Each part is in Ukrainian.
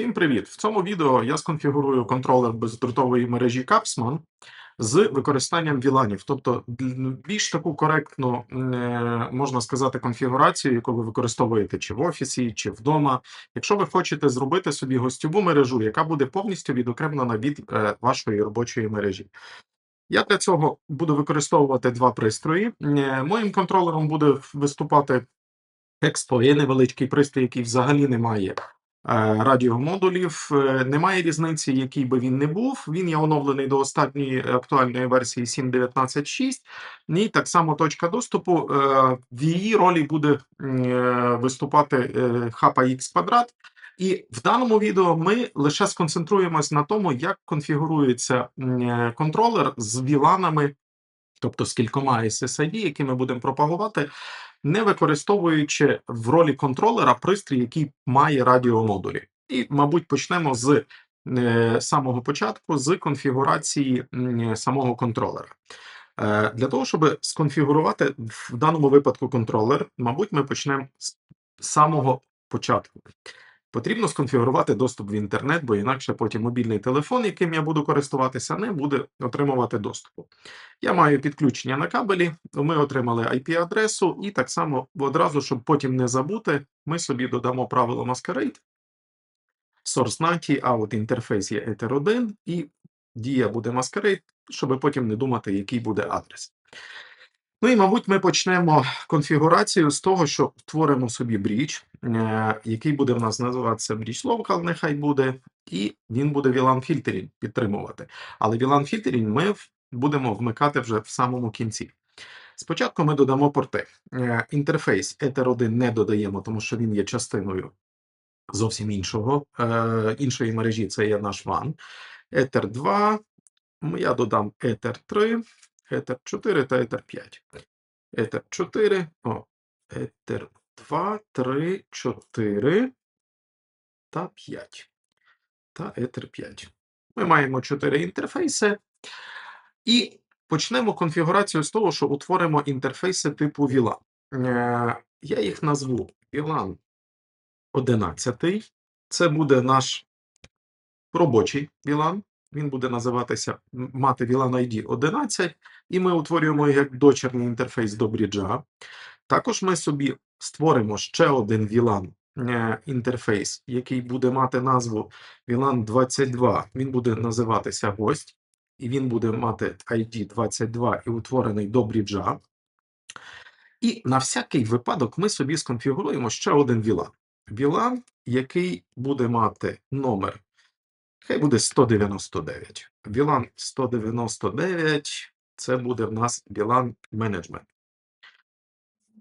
Всім привіт! В цьому відео я сконфігурую контролер бездротової мережі Capsman з використанням VLANів, тобто більш таку коректну, е, можна сказати, конфігурацію, яку ви використовуєте чи в офісі, чи вдома. Якщо ви хочете зробити собі гостьову мережу, яка буде повністю відокремлена від е, вашої робочої мережі. Я для цього буду використовувати два пристрої. Е, Моїм контролером буде виступати Expo є невеличкий пристрій, який взагалі не має радіомодулів. Е, Немає різниці, який би він не був. Він є оновлений до останньої актуальної версії 7.19.6. І так само точка доступу. е, В її ролі буде е, виступати е, хапа X квадрат. І в даному відео ми лише сконцентруємось на тому, як конфігурується е, контролер з віланами, тобто з кількома SSID, які ми будемо пропагувати не використовуючи в ролі контролера пристрій, який має радіомодулі. І, мабуть, почнемо з е, самого початку з конфігурації самого контролера. Е, Для того, щоб сконфігурувати в даному випадку контролер, мабуть, ми почнемо з самого початку. Потрібно сконфігурувати доступ в інтернет, бо інакше потім мобільний телефон, яким я буду користуватися, не буде отримувати доступу. Я маю підключення на кабелі, ми отримали IP-адресу, і так само одразу, щоб потім не забути, ми собі додамо правило Masquerade, source NAT, а от інтерфейс є Ether 1, і дія буде Masquerade, щоб потім не думати, який буде адрес. Ну і, мабуть, ми почнемо конфігурацію з того, що створимо собі бріч, е, який буде в нас називатися бріч Local, нехай буде, і він буде VLAN filtering підтримувати. Але VLAN filtering ми будемо вмикати вже в самому кінці. Спочатку ми додамо порти. Е, Інтерфейс Ether 1 не додаємо, тому що він є частиною зовсім іншого, е, іншої мережі, це є наш WAN. Ether 2, я додам Ether 3, Ether 4 та Ether 5. Ether 4, о, Ether 2, 3, 4 та 5. Та Ether 5. Ми маємо 4 інтерфейси. І почнемо конфігурацію з того, що утворимо інтерфейси типу VLAN. Е, Я їх назву VLAN 11. Це буде наш робочий VLAN. Він буде називатися мати VLAN ID 11, і ми утворюємо як дочерний інтерфейс до бріджа. Також ми собі створимо ще один VLAN е, інтерфейс, який буде мати назву VLAN 22. Він буде називатися гость, і він буде мати ID 22 і утворений до бріджа. І на всякий випадок ми собі сконфігуруємо ще один VLAN. VLAN, який буде мати номер, хай буде 199. VLAN 199 це буде в нас VLAN менеджмент.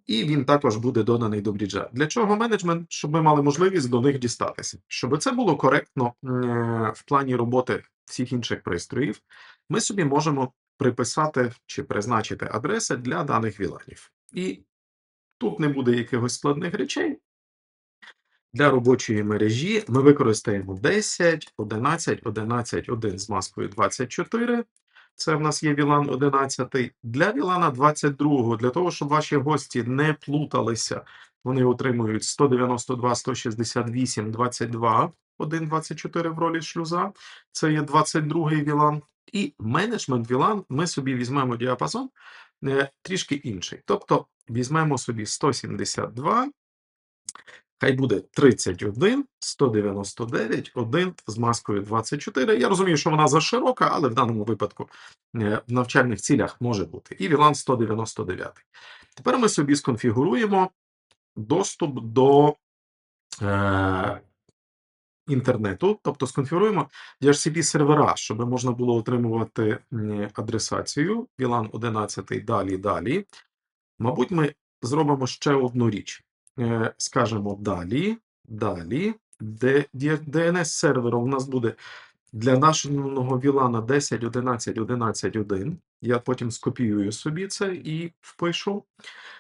І він також буде доданий до бріджа. Для чого менеджмент? Щоб ми мали можливість до них дістатися. Щоб це було коректно е, в плані роботи всіх інших пристроїв, ми собі можемо приписати чи призначити адреси для даних віланів. І тут не буде якихось складних речей. Для робочої мережі ми використаємо 10, 11, 11, 1 з маскою 24. Це в нас є VLAN 11. Для VLAN 22, для того, щоб ваші гості не плуталися, вони отримують 192, 168, 22, 1, 24 в ролі шлюза. Це є 22-й VLAN. І менеджмент VLAN ми собі візьмемо діапазон е, трішки інший. Тобто візьмемо собі 172, Хай буде 31, 199, 1 з маскою 24. Я розумію, що вона заширока, але в даному випадку е, в навчальних цілях може бути. І VLAN 199. Тепер ми собі сконфігуруємо доступ до е, інтернету, тобто сконфігуруємо DHCP сервера, щоб можна було отримувати адресацію VLAN 11 далі, далі. Мабуть, ми зробимо ще одну річ. Е, Скажемо далі, далі, DNS сервером у нас буде для нашого VLAN 10, 11, 11, 1. Я потім скопіюю собі це і впишу.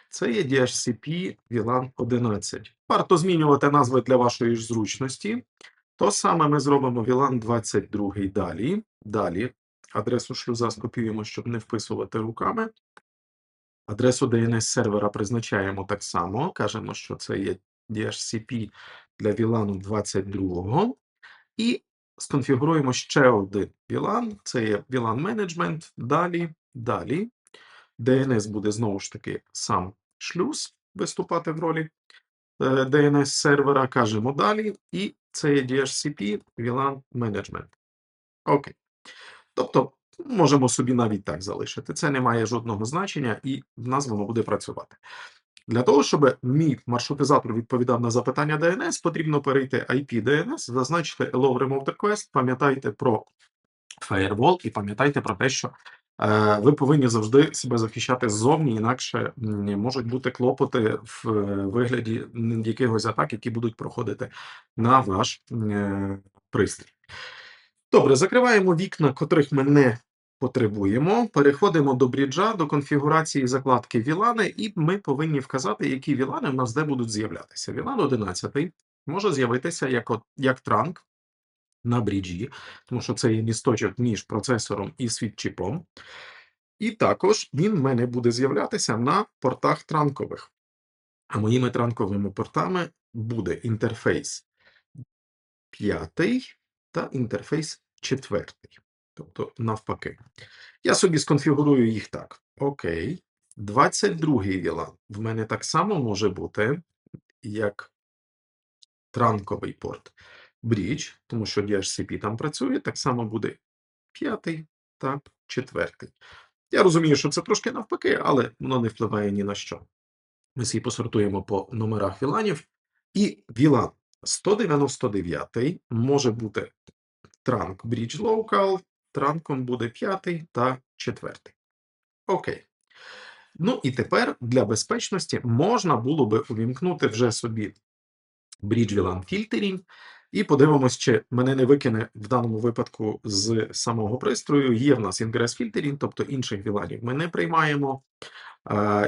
Це є DHCP VLAN 11. Варто змінювати назви для вашої ж зручності. То саме ми зробимо VLAN 22 далі. Далі адресу шлюза скопіюємо, щоб не вписувати руками. Адресу DNS сервера призначаємо так само. Кажемо, що це є DHCP для VLAN 22. І сконфігуруємо ще один VLAN. Це є VLAN Management. Далі, далі. DNS буде знову ж таки сам шлюз виступати в ролі е, DNS сервера. Кажемо далі. І це є DHCP VLAN Management. Окей. Тобто можемо собі навіть так залишити. Це не має жодного значення, і в нас воно буде працювати. Для того, щоб мій маршрутизатор відповідав на запитання DNS, потрібно перейти IP DNS, зазначити Allow Remote Request, пам'ятайте про Firewall і пам'ятайте про те, що е, ви повинні завжди себе захищати ззовні, інакше можуть бути клопоти в е, вигляді якихось атак, які будуть проходити на ваш е, пристрій. Добре, закриваємо вікна, котрих ми не потребуємо. Переходимо до бріджа, до конфігурації закладки VLAN, і ми повинні вказати, які VLAN у нас де будуть з'являтися. VLAN 11 може з'явитися як, як транк на бріджі, тому що це є місточок між процесором і світчіпом. І також він в мене буде з'являтися на портах транкових. А моїми транковими портами буде інтерфейс п'ятий та інтерфейс четвертий. Тобто навпаки. Я собі сконфігурую їх так. Окей. 22-й VLAN в мене так само може бути, як транковий порт Bridge, тому що DHCP там працює, так само буде п'ятий та четвертий. Я розумію, що це трошки навпаки, але воно не впливає ні на що. Ми всі посортуємо по номерах віланів. І VLAN 199 може бути транк Bridge Local, транком буде п'ятий та четвертий. Окей. Ну і тепер для безпечності можна було би увімкнути вже собі Bridge VLAN Filtering і подивимось, чи мене не викине в даному випадку з самого пристрою. Є в нас Ingress Filtering, тобто інших VLANів ми не приймаємо.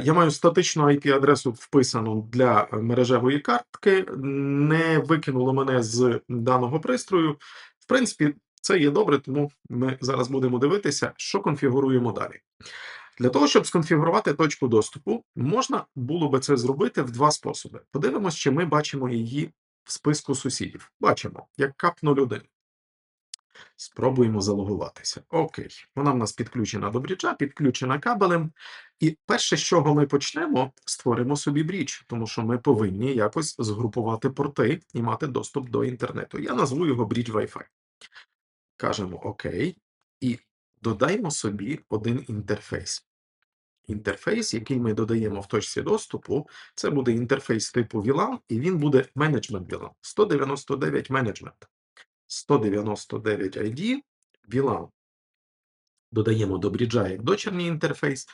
Я маю статичну IP-адресу вписану для мережевої картки, не викинуло мене з даного пристрою. В принципі, це є добре, тому ми зараз будемо дивитися, що конфігуруємо далі. Для того, щоб сконфігурувати точку доступу, можна було би це зробити в два способи. Подивимось, чи ми бачимо її в списку сусідів. Бачимо, як кап 01. Спробуємо залогуватися. Окей, вона в нас підключена до бріджа, підключена кабелем. І перше, з чого ми почнемо, створимо собі брідж, тому що ми повинні якось згрупувати порти і мати доступ до інтернету. Я назву його брідж Wi-Fi. Кажемо ОК. І додаємо собі один інтерфейс. Інтерфейс, який ми додаємо в точці доступу, це буде інтерфейс типу VLAN, і він буде менеджмент VLAN. 199 менеджмент. 199 ID VLAN. Додаємо до бріджа як дочерній інтерфейс.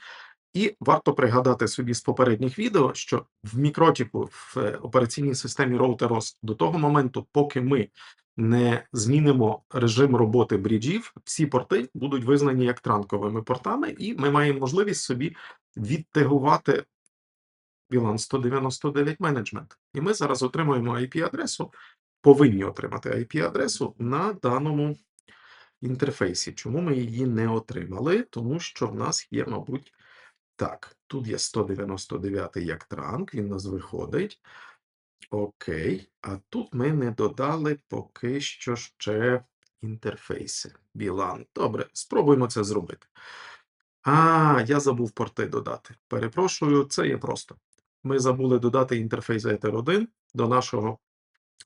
І варто пригадати собі з попередніх відео, що в мікротіку в е, операційній системі RouterOS до того моменту, поки ми не змінимо режим роботи бріджів, всі порти будуть визнані як транковими портами, і ми маємо можливість собі відтегувати VLAN 199 Management. І ми зараз отримуємо IP-адресу, повинні отримати IP-адресу на даному інтерфейсі. Чому ми її не отримали? Тому що в нас є, мабуть, так, тут є 199 як транк, він нас виходить. Окей, а тут ми не додали поки що ще інтерфейси. VLAN. Добре, спробуємо це зробити. А, я забув порти додати. Перепрошую, це є просто. Ми забули додати інтерфейс Ether 1 до нашого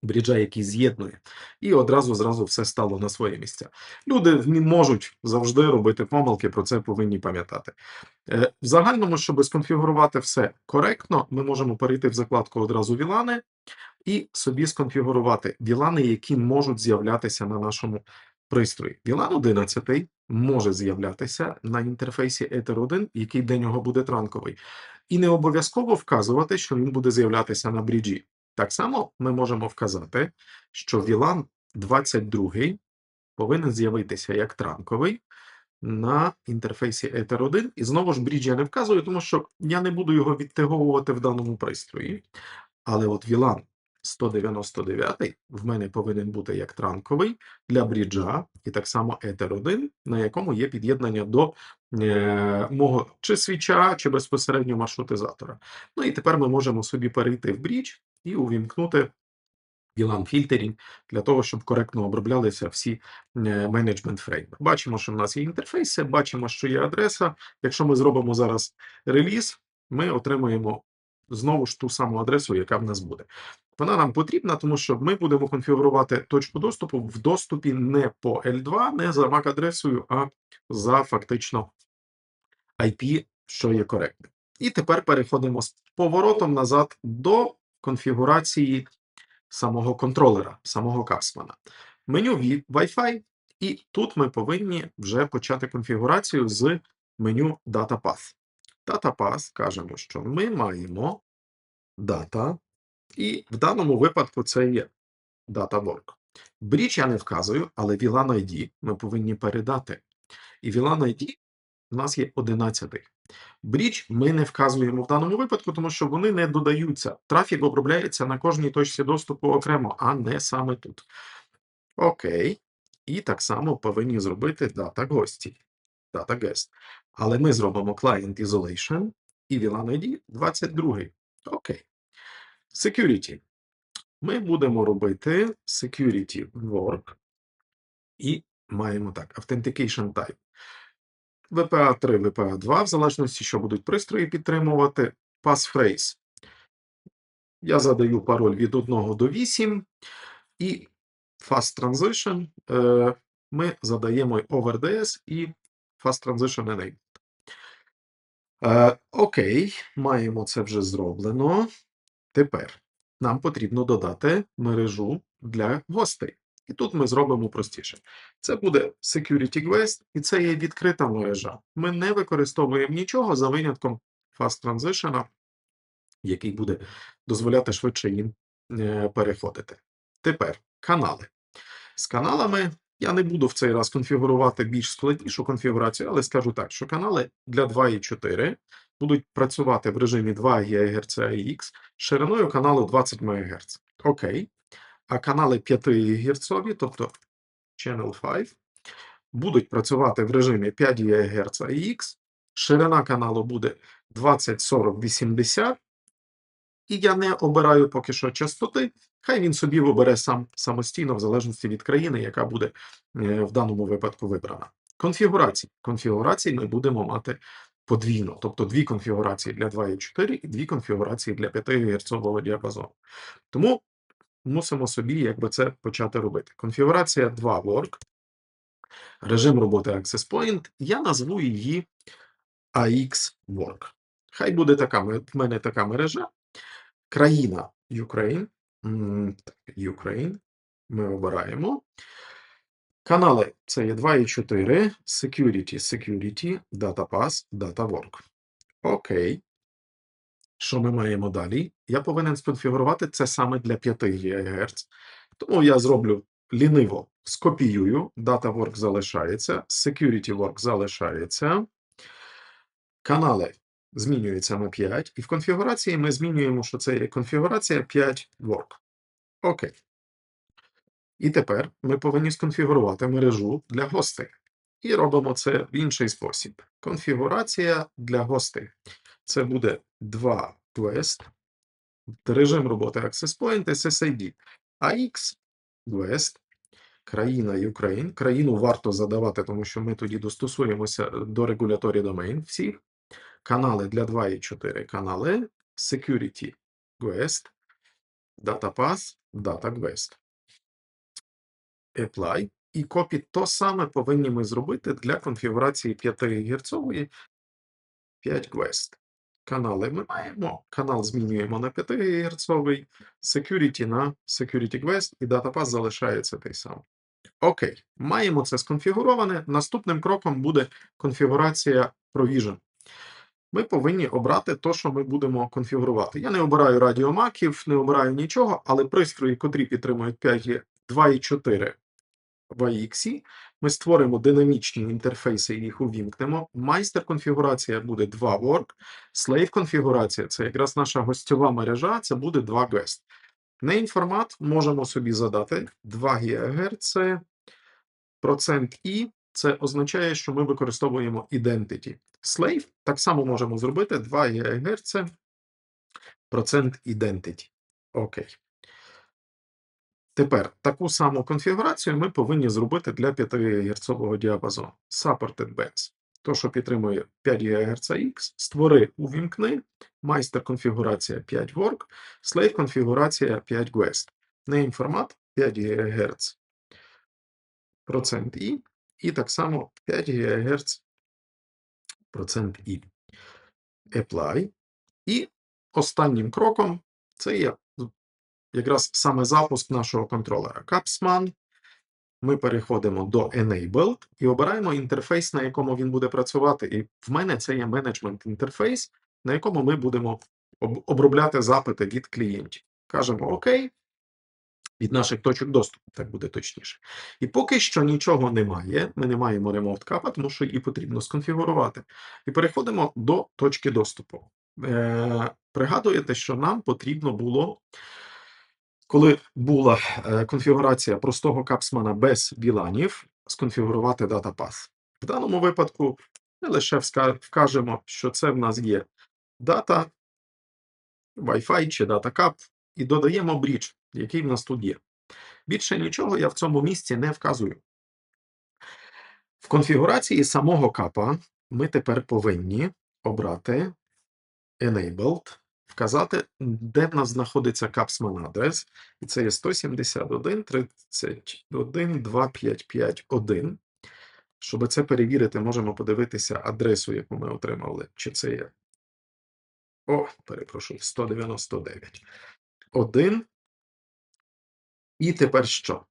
бріджа, який з'єднує, і одразу зразу все стало на своє місця. Люди можуть завжди робити помилки, про це повинні пам'ятати. Е, В загальному, щоб сконфігурувати все коректно, ми можемо перейти в закладку одразу VLAN і собі сконфігурувати VLAN, які можуть з'являтися на нашому пристрої. VLAN 11 може з'являтися на інтерфейсі Ether 1, який для нього буде транковий. І не обов'язково вказувати, що він буде з'являтися на бріджі. Так само ми можемо вказати, що VLAN 22 повинен з'явитися як транковий на інтерфейсі Ether 1. І знову ж брідж я не вказую, тому що я не буду його відтеговувати в даному пристрої. Але от VLAN 199 в мене повинен бути як транковий для бріджа, і так само Ether 1, на якому є під'єднання до е, мого чи свіча, чи безпосередньо маршрутизатора. Ну і тепер ми можемо собі перейти в брідж і увімкнути VLAN фільтерінг для того, щоб коректно оброблялися всі е, менеджмент фрейми. Бачимо, що в нас є інтерфейси, бачимо, що є адреса. Якщо ми зробимо зараз реліз, ми отримуємо знову ж ту саму адресу, яка в нас буде. Вона нам потрібна, тому що ми будемо конфігурувати точку доступу в доступі не по L2, не за MAC-адресою, а за фактично IP, що є коректним. І тепер переходимо з поворотом назад до конфігурації самого контролера, самого капсмана. Меню Wi- Wi-Fi, і тут ми повинні вже почати конфігурацію з меню Data Path. Data Path кажемо, що ми маємо дата, і в даному випадку це є Data Work. Бріч я не вказую, але VLAN ID ми повинні передати. І VLAN ID у нас є 11. Бріч ми не вказуємо в даному випадку, тому що вони не додаються. Трафік обробляється на кожній точці доступу окремо, а не саме тут. Окей. І так само повинні зробити дата гості. Дата guest. Але ми зробимо client isolation і VLAN ID 22. Окей. Security. Ми будемо робити security work і маємо так: authentication type. VPA 3, VPA 2, в залежності, що будуть пристрої підтримувати. Passphrase. Я задаю пароль від 1 до 8. І Fast Transition е, ми задаємо over DS і Fast Transition Enable. Е, окей, маємо це вже зроблено. Тепер нам потрібно додати мережу для гостей. І тут ми зробимо простіше. Це буде Security Quest, і це є відкрита мережа. Ми не використовуємо нічого за винятком Fast Transition, який буде дозволяти швидше їм е, переходити. Тепер канали. З каналами я не буду в цей раз конфігурувати більш складнішу конфігурацію, але скажу так, що канали для 2.4 будуть працювати в режимі 2 ГГц AX шириною каналу 20 МГц. Окей. Канали 5 ГГц, тобто Channel 5, будуть працювати в режимі 5 ГГц AX. Ширина каналу буде 20, 40, 80. І я не обираю поки що частоти. Хай він собі вибере сам самостійно, в залежності від країни, яка буде е, в даному випадку вибрана. Конфігурації. Конфігурації ми будемо мати подвійно, тобто дві конфігурації для 2.4 і дві конфігурації для 5 ГГц діапазону. Тому мусимо собі якби це почати робити. Конфігурація 2 work, режим роботи Access Point, я назву її AX Work. Хай буде така, в мене така мережа. Країна Ukraine. Ukraine. Ми обираємо. Канали це є 2 і 4. Security, Security, Data Pass, Data Work. Окей. Що ми маємо далі? Я повинен сконфігурувати це саме для 5 ГГц. Тому я зроблю ліниво, скопіюю. Data Work залишається, Security Work залишається. Канали змінюються на 5. І в конфігурації ми змінюємо, що це є конфігурація 5 Work. Окей. І тепер ми повинні сконфігурувати мережу для гостей. І робимо це в інший спосіб. Конфігурація для гостей. Це буде 2 Quest, режим роботи Access Point, SSID. AX, Quest, країна Ukraine. Країну варто задавати, тому що ми тоді достосуємося до регуляторі домен всіх. Канали для 2 і 4 канали. Security Quest, Data Path, Data Quest. Apply. І копі то саме повинні ми зробити для конфігурації 5 ГГц 5 Quest. Канали ми маємо. Канал змінюємо на 5 ГГц, Security на Security Quest і Data залишається той самий. Окей, маємо це сконфігуроване. Наступним кроком буде конфігурація Provision. Ми повинні обрати те, що ми будемо конфігурувати. Я не обираю радіомаків, не обираю нічого, але пристрої, котрі підтримують 5 2 і 4 в AX, ми створимо динамічні інтерфейси і їх увімкнемо. Майстер конфігурація буде 2 work, slave конфігурація це якраз наша гостьова мережа, це буде 2 guest. Name формат можемо собі задати 2 ГГц, процент І, це означає, що ми використовуємо identity. Slave так само можемо зробити 2 ГГц, процент identity. Окей. Тепер таку саму конфігурацію ми повинні зробити для 5 ГГц діапазону. Supported bands. То, що підтримує 5 ГГц X, створи, увімкни, майстер конфігурація 5 work, slave конфігурація 5 guest. Name формат 5 ГГц процент І, і так само 5 ГГц процент І. Apply. І останнім кроком це є якраз саме запуск нашого контролера. Capsman. Ми переходимо до Enabled і обираємо інтерфейс, на якому він буде працювати. І в мене це є менеджмент інтерфейс, на якому ми будемо обробляти запити від клієнтів. Кажемо ОК. Від наших точок доступу, так буде точніше. І поки що нічого немає, ми не маємо Remote Cap, тому що її потрібно сконфігурувати. І переходимо до точки доступу. Е, пригадуєте, що нам потрібно було, коли була е, конфігурація простого капсмана без біланів, сконфігурувати Path. В даному випадку ми лише вкажемо, що це в нас є дата, Wi-Fi чи Data Cap, і додаємо брідж, який в нас тут є. Більше нічого я в цьому місці не вказую. В конфігурації самого капа ми тепер повинні обрати Enabled, вказати, де в нас знаходиться Capsman адрес, і це є 171 31 2551. Щоб це перевірити, можемо подивитися адресу, яку ми отримали. Чи це є. О, перепрошую, 199. 1. І тепер що?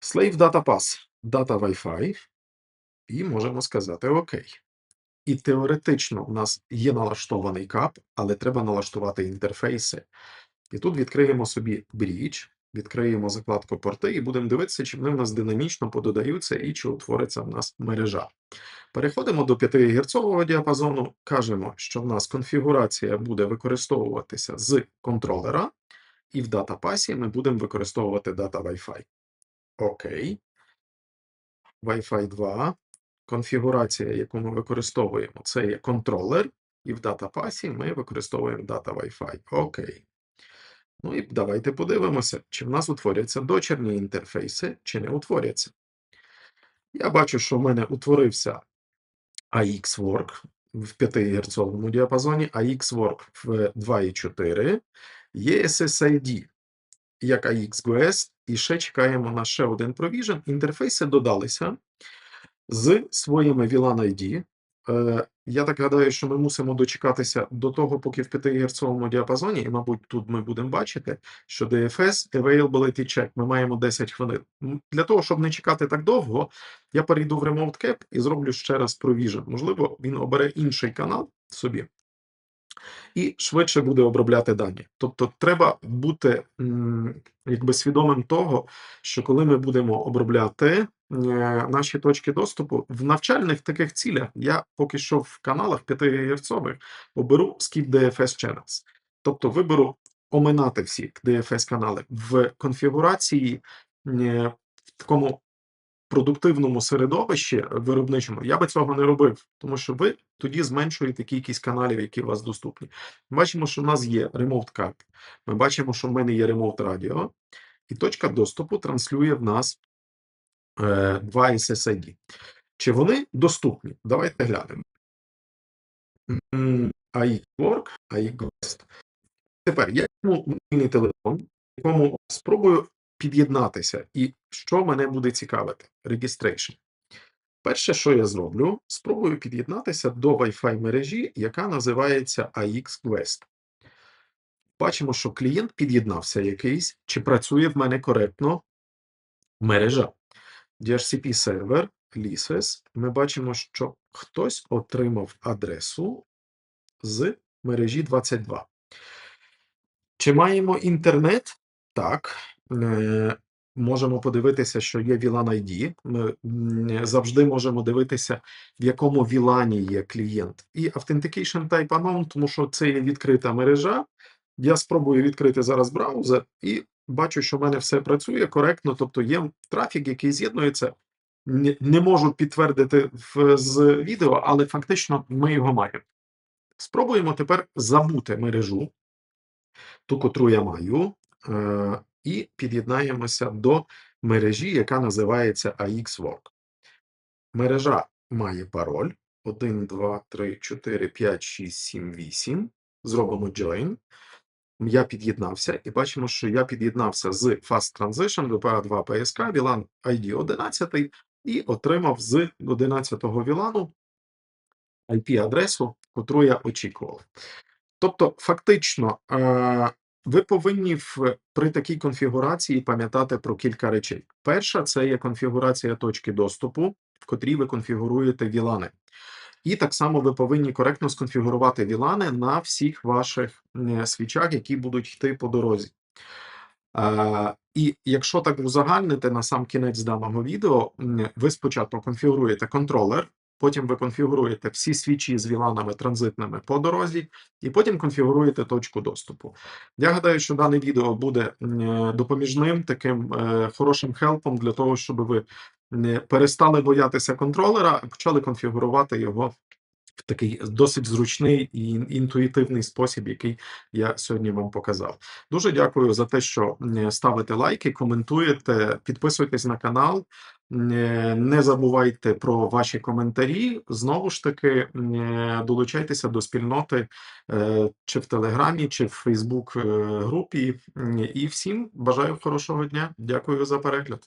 Slave Data Pass, Data Wi-Fi, і можемо сказати ОК. І теоретично у нас є налаштований кап, але треба налаштувати інтерфейси. І тут відкриємо собі Bridge, відкриємо закладку порти і будемо дивитися, чи вони в нас динамічно пододаються і чи утвориться в нас мережа. Переходимо до 5 Гц діапазону, кажемо, що в нас конфігурація буде використовуватися з контролера, і в датапасі ми будемо використовувати дата Wi-Fi. Окей. Wi-Fi 2. Конфігурація, яку ми використовуємо, це є контролер, і в датапасі ми використовуємо дата Wi-Fi. Окей. Ну і давайте подивимося, чи в нас утворяться дочерні інтерфейси, чи не утворяться. Я бачу, що в мене утворився AX-Work в 5 Гц діапазоні, AX-Work в 2,4, є SSID як AXGS, і ще чекаємо на ще один Provision. Інтерфейси додалися з своїми VLAN ID. Е, Я так гадаю, що ми мусимо дочекатися до того, поки в 5 Гц діапазоні, і, мабуть, тут ми будемо бачити, що DFS Availability Check ми маємо 10 хвилин. Для того, щоб не чекати так довго, я перейду в Remote Cap і зроблю ще раз Provision. Можливо, він обере інший канал собі і швидше буде обробляти дані. Тобто, треба бути якби свідомим того, що коли ми будемо обробляти е, наші точки доступу в навчальних таких цілях, я поки що в каналах 5 ГГц оберу Skip DFS Channels. Тобто виберу оминати всі DFS канали в конфігурації е, в такому продуктивному середовищі виробничому, я би цього не робив, тому що ви тоді зменшуєте кількість каналів, які у вас доступні. Ми бачимо, що в нас є Remote Cap, ми бачимо, що в мене є Remote Radio, і точка доступу транслює в нас е, два SSID. Чи вони доступні? Давайте глянемо. М, AI Work, AI Тепер я візьму мобільний телефон, якому спробую під'єднатися. І що мене буде цікавити? Registration. Перше, що я зроблю, спробую під'єднатися до Wi-Fi мережі, яка називається AX Quest. Бачимо, що клієнт під'єднався якийсь, чи працює в мене коректно мережа. DHCP сервер, Lises. Ми бачимо, що хтось отримав адресу з мережі 22. Чи маємо інтернет? Так. Е, Можемо подивитися, що є VLAN ID. Ми завжди можемо дивитися, в якому VLAN є клієнт. І Authentication Type Unknown, тому що це є відкрита мережа. Я спробую відкрити зараз браузер і бачу, що в мене все працює коректно, тобто є трафік, який з'єднується. Не, можу підтвердити з відео, але фактично ми його маємо. Спробуємо тепер забути мережу, ту, котру я маю, е, і під'єднаємося до мережі, яка називається AXWork. Мережа має пароль 1, 2, 3, 4, 5, 6, 7, 8. Зробимо join. Я під'єднався і бачимо, що я під'єднався з Fast Transition WPA2 PSK VLAN ID 11 і отримав з 11-го VLAN IP-адресу, котру я очікував. Тобто, фактично, е, ви повинні в, при такій конфігурації пам'ятати про кілька речей. Перша це є конфігурація точки доступу, в котрій ви конфігуруєте VLAN. І так само ви повинні коректно сконфігурувати VLAN на всіх ваших свічах, які будуть йти по дорозі. Е, і якщо так узагальнити на сам кінець даного відео, ви спочатку конфігуруєте контролер, потім ви конфігуруєте всі свічі з віланами транзитними по дорозі, і потім конфігуруєте точку доступу. Я гадаю, що дане відео буде е, допоміжним таким е, хорошим хелпом для того, щоб ви не перестали боятися контролера, а почали конфігурувати його в такий досить зручний і інтуїтивний спосіб, який я сьогодні вам показав. Дуже дякую за те, що ставите лайки, коментуєте, підписуйтесь на канал. Е, Не забувайте про ваші коментарі. Знову ж таки, е, долучайтеся до спільноти е, чи в Телеграмі, чи в Фейсбук групі. І всім бажаю хорошого дня. Дякую за перегляд.